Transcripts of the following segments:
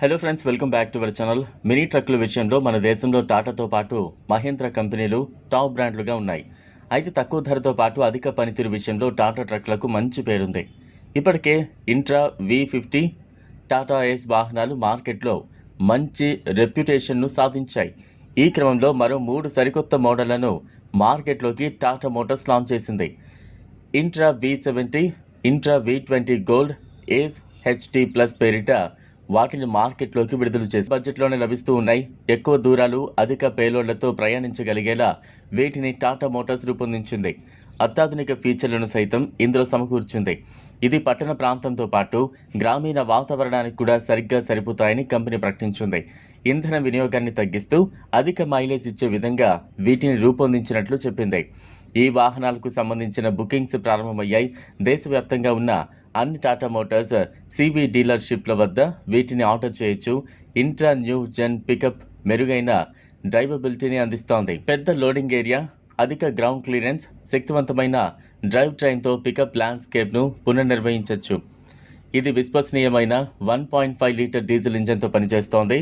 Hello friends welcome back to our channel mini ట్రక్కుల విషయంలో మన దేశంలో టాటాతో పాటు మహేంద్ర కంపెనీలు టాప్ బ్రాండ్లుగా ఉన్నాయి. అయితే తక్కువ ధరతో పాటు అధిక పనితీరు విషయంలో టాటా ట్రక్లకు మంచి పేరుంది. ఇప్పటికే Intra V fifty Tata Ace వాహనాలు మార్కెట్లో మంచి రెప్యుటేషన్ను సాధించాయి. ఈ క్రమంలో మరో మూడు సరికొత్త మోడళ్ళను మార్కెట్లోకి టాటా మోటార్స్ లాంచ్ చేసింది. Intra V seventy Intra V twenty Gold Ace HT plus పేరిట వాటిని మార్కెట్లోకి విడుదల చేసి బడ్జెట్లోనే లభిస్తూ ఉన్నాయి. ఎక్కువ దూరాలు అధిక పేలోడ్లతో ప్రయాణించగలిగేలా వీటిని టాటా మోటార్స్ రూపొందించింది. అత్యాధునిక ఫీచర్లను సైతం ఇందులో సమకూర్చింది. ఇది పట్టణ ప్రాంతంతో పాటు గ్రామీణ వాతావరణానికి కూడా సరిగ్గా సరిపోతాయని కంపెనీ ప్రకటించింది. ఇంధన వినియోగాన్ని తగ్గిస్తూ అధిక మైలేజ్ ఇచ్చే విధంగా వీటిని రూపొందించినట్లు చెప్పింది. ఈ వాహనాలకు సంబంధించిన బుకింగ్స్ ప్రారంభమయ్యాయి. దేశవ్యాప్తంగా ఉన్న అన్ని టాటా మోటార్స్ సివి డీలర్షిప్ల వద్ద వీటిని ఆర్డర్ చేయొచ్చు. ఇంట్రా న్యూ జెన్ పికప్ మెరుగైన డ్రైవబిలిటీని అందిస్తోంది. పెద్ద లోడింగ్ ఏరియా అధిక గ్రౌండ్ క్లియరెన్స్ శక్తివంతమైన డ్రైవ్ ట్రైన్తో పికప్ ల్యాండ్స్కేప్ను పునర్నిర్వహించవచ్చు ఇది విశ్వసనీయమైన one point five litre diesel ఇంజన్తో పనిచేస్తోంది.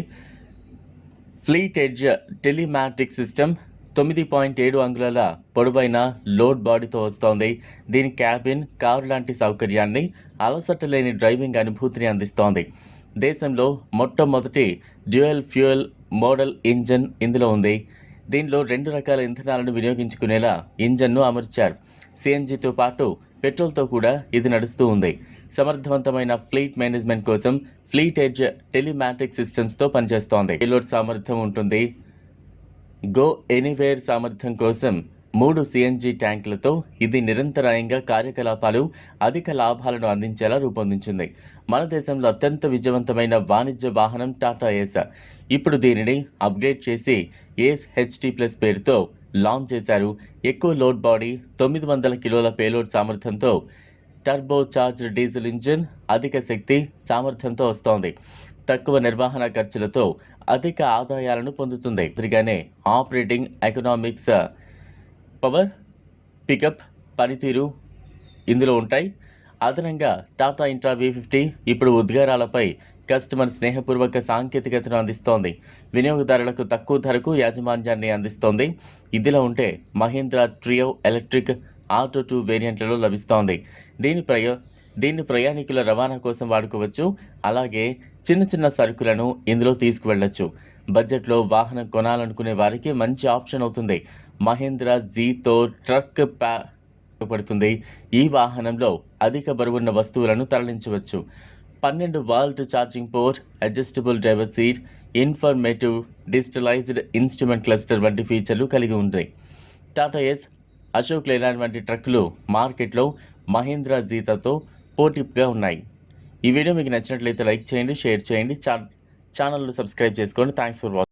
ఫ్లీట్ ఎడ్జ్ టెలిమాటిక్ సిస్టమ్ తొమ్మిది పాయింట్ ఏడు అంగుళాల పొడవైన లోడ్ బాడీతో వస్తోంది. దీని క్యాబిన్ కారు లాంటి సౌకర్యాన్ని అలసట లేని డ్రైవింగ్ అనుభూతిని అందిస్తోంది. దేశంలో మొట్టమొదటి డ్యూయల్ ఫ్యూయల్ మోడల్ ఇంజన్ ఇందులో ఉంది. దీనిలో రెండు రకాల ఇంధనాలను వినియోగించుకునేలా ఇంజన్ను అమర్చారు. సిఎన్జితో పాటు పెట్రోల్తో కూడా ఇది నడుస్తూ ఉంది. సమర్థవంతమైన ఫ్లీట్ మేనేజ్మెంట్ కోసం ఫ్లీట్ ఎడ్జ్ టెలిమాటిక్ సిస్టమ్స్తో పనిచేస్తోంది. పేలోడ్ సామర్థ్యం ఉంటుంది. గో ఎనీవేర్ సామర్థ్యం కోసం మూడు సిఎన్జి ట్యాంకులతో ఇది నిరంతరాయంగా కార్యకలాపాలు అధిక లాభాలను అందించేలా రూపొందించింది. మన దేశంలో అత్యంత విజయవంతమైన వాణిజ్య వాహనం టాటా ఏసా. ఇప్పుడు దీనిని అప్గ్రేడ్ చేసి ఏస్ హెచ్టీ ప్లస్ పేరుతో లాంచ్ చేశారు. ఎక్కువ లోడ్ బాడీ తొమ్మిది వందల కిలోల పేలోడ్ సామర్థ్యంతో టర్బో చార్జ్ డీజిల్ ఇంజిన్ అధిక శక్తి సామర్థ్యంతో వస్తోంది. తక్కువ నిర్వహణ ఖర్చులతో అధిక ఆదాయాలను పొందుతుంది. తిరిగానే ఆపరేటింగ్ ఎకనామిక్స్ పవర్ పికప్ పనితీరు ఇందులో ఉంటాయి. అదనంగా టాటా ఇంట్రా వి ఫిఫ్టీ ఇప్పుడు ఉద్గారాలపై కస్టమర్ స్నేహపూర్వక సాంకేతికతను అందిస్తోంది. వినియోగదారులకు తక్కువ ధరకు యాజమాన్యాన్ని అందిస్తోంది. ఇదిలా ఉంటే Mahindra Treo electric auto two వేరియంట్లలో లభిస్తోంది. దీని ప్రయో దీన్ని ప్రయాణికుల రవాణా కోసం వాడుకోవచ్చు. అలాగే చిన్న చిన్న సరుకులను ఇందులో తీసుకువెళ్ళొచ్చు. బడ్జెట్లో వాహనం కొనాలనుకునే వారికి మంచి ఆప్షన్ అవుతుంది. మహేంద్ర జీతో ట్రక్ ప్యా పడుతుంది ఈ వాహనంలో అధిక బరువున్న వస్తువులను తరలించవచ్చు. పన్నెండు volt charging port adjustable driver seat informative digitalised instrument cluster వంటి ఫీచర్లు కలిగి ఉంటాయి టాటా ఎస్ అశోక్ లేలాండ్ వంటి ట్రక్కులు మార్కెట్లో మహేంద్ర జీతాతో పోటీగా ఉన్నాయి. ఈ వీడియో మీకు నచ్చినట్లయితే లైక్ చేయండి షేర్ చేయండి. ఛానల్ను సబ్స్క్రైబ్ చేసుకోండి. Thanks for watching